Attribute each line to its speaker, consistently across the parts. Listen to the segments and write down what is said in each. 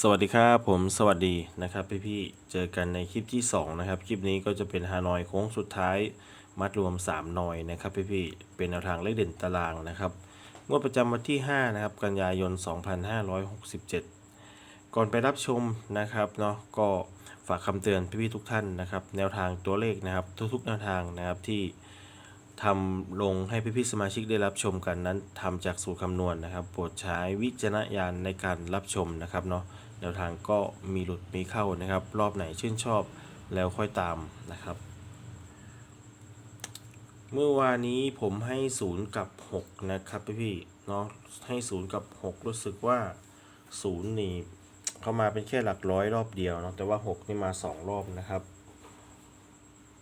Speaker 1: สวัสดีครับผมสวัสดีนะครับพี่ๆเจอกันในคลิปที่ 2 นะครับ คลิปนี้ก็จะเป็นฮานอยโค้งสุดท้าย มัดรวม3นอยนะครับพี่ๆเป็นแนวทางเลขเด่นตารางนะครับงวดประจำวันที่ 5 นะครับ กันยายน 2567 ก่อนไปรับชมนะครับเนาะก็ฝากคำเตือนพี่ๆทุกท่านนะครับ แนวทางตัวเลขนะครับ ทุกๆแนวทางนะครับที่ทำลงให้พี่ๆสมาชิกได้รับชมกันนั้นทำจากสูตรคำนวณนะครับโปรดใช้วิจารณญาณในการรับชมนะครับเนาะ แนวทางก็มีหลุดมีเข้านะครับ รอบไหนชื่นชอบแล้วค่อยตามนะครับ เมื่อวานนี้ผมให้ศูนย์กับ 6 นะครับพี่ๆเนาะให้ศูนย์กับ 6 รู้สึกว่าศูนย์นี่เข้ามาเป็นแค่หลักร้อยรอบเดียวเนาะแต่ว่า 6 นี่มา 2 รอบนะครับ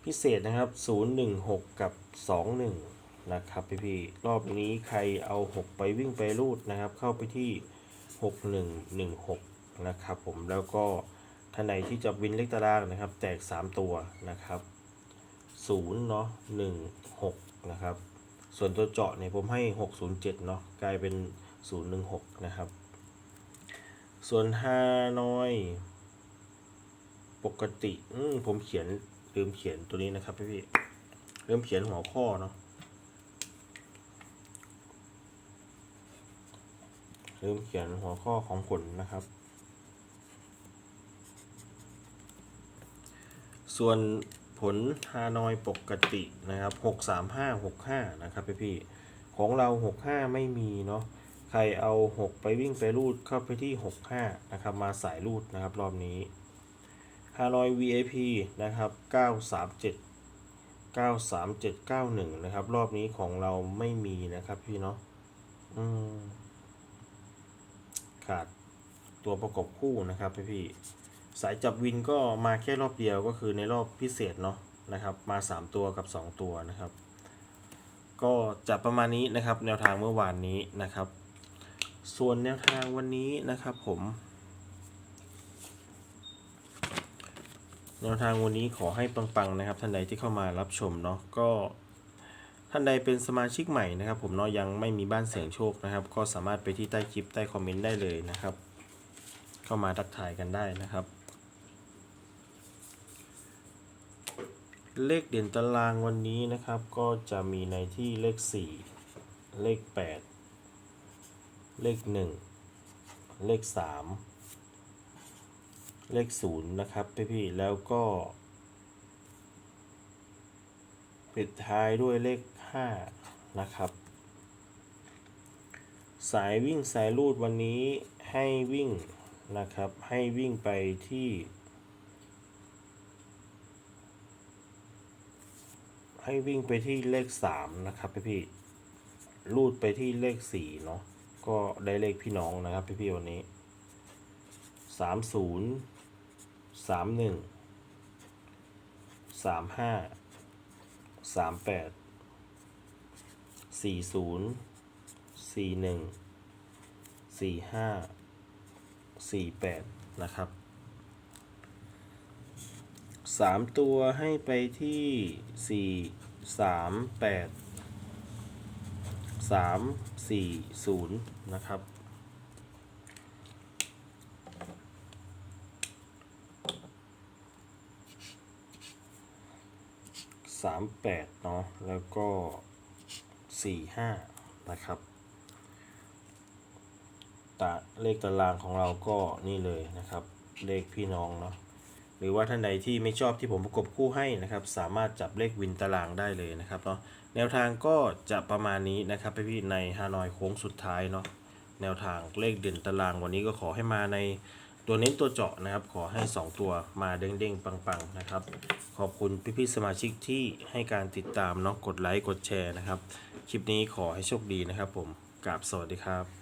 Speaker 1: พิเศษนะครับ 016 กับ 21 นะครับพี่ๆรอบนี้ใครเอา 6 ไปวิ่งไปรูดนะครับ เข้าไปที่ 6116 นะครับผมแล้วก็ท่านใดที่จะวินเลขตารางนะครับ แตก 3 ตัวนะครับ0เนาะ16นะครับส่วนตัวเจาะเนี่ยผมให้ 607เนาะกลายเป็น 016 นะครับ ส่วนฮานอย ปกติผมเขียนลืมเขียนตัวนี้นะครับพี่พี่ลืมเขียนหัวข้อเนาะลืมเขียนหัวข้อของผลนะครับ ส่วนผลฮานอยปกตินะครับหกสามห้าหกห้านะครับพี่พี่ของเราหกห้าไม่มีเนาะใครเอาหกไปวิ่งไปรูดเข้าไปที่หกห้านะครับ มาสายรูดนะครับรอบนี้ฮานอย VIP นะครับ 937 93791 นะครับ รอบนี้ของเราไม่มีนะครับพี่เนาะอืมขาดตัวประกบคู่นะครับพี่พี่ สายจับวินก็มาแค่รอบเดียวก็คือในรอบพิเศษเนาะนะครับ มา 3 ตัวกับ 2 ตัวนะครับ ก็จะประมาณนี้นะครับ แนวทางเมื่อวานนี้นะครับ ส่วนแนวทางวันนี้นะครับผม แนวทางวันนี้ขอให้ปังๆนะครับ ท่านใดที่เข้ามารับชมเนาะก็ท่านใดเป็นสมาชิกใหม่นะครับ ผมเนาะยังไม่มีบ้านเสียงโชคนะครับ ก็สามารถไปที่ใต้คลิปใต้คอมเมนต์ได้เลยนะครับ เข้ามาทักทายกันได้นะครับ เลขเด่นตารางวันนี้นะครับก็จะมีในที่เลข 4 เลข 8 เลข 1 เลข 3 เลขศูนย์นะครับพี่ๆแล้วก็ปิดท้ายด้วยเลขห้านะครับ สายวิ่งสายรูดวันนี้ให้วิ่งนะครับให้วิ่งไปที่ ให้วิ่งไปที่เลขสามนะครับพี่ๆรูดไปที่เลขสี่เนาะก็ได้เลขพี่น้องนะครับพี่ๆวันนี้สามศูนย์สามหนึ่งสามห้าสามแปดสี่ศูนย์สี่หนึ่งสี่ห้าสี่แปดนะครับ สามตัวให้ไปที่สี่สามแปดสามสี่ศูนย์นะครับ สามแปดเนาะแล้วก็สี่ห้านะครับตาเลขตารางของเราก็นี่เลยนะครับ เลขพี่น้องเนาะ หรือว่าท่านใดที่ไม่ชอบที่ผมประกบคู่ให้นะครับ สามารถจับเลขวินตารางได้เลยนะครับเนาะแนวทางก็จะประมาณนี้นะครับพี่ในฮานอยโค้งสุดท้ายเนาะแนวทางเลขเด่นตารางวันนี้ก็ขอให้มาในตัวเน้นตัวเจาะนะครับ ขอให้ 2 ตัวมาเด้งๆ ปังๆนะครับ ขอบคุณพี่ๆสมาชิกที่ให้การติดตามเนาะกดไลค์กดแชร์นะครับ คลิปนี้ขอให้โชคดีนะครับผมกราบสวัสดีครับ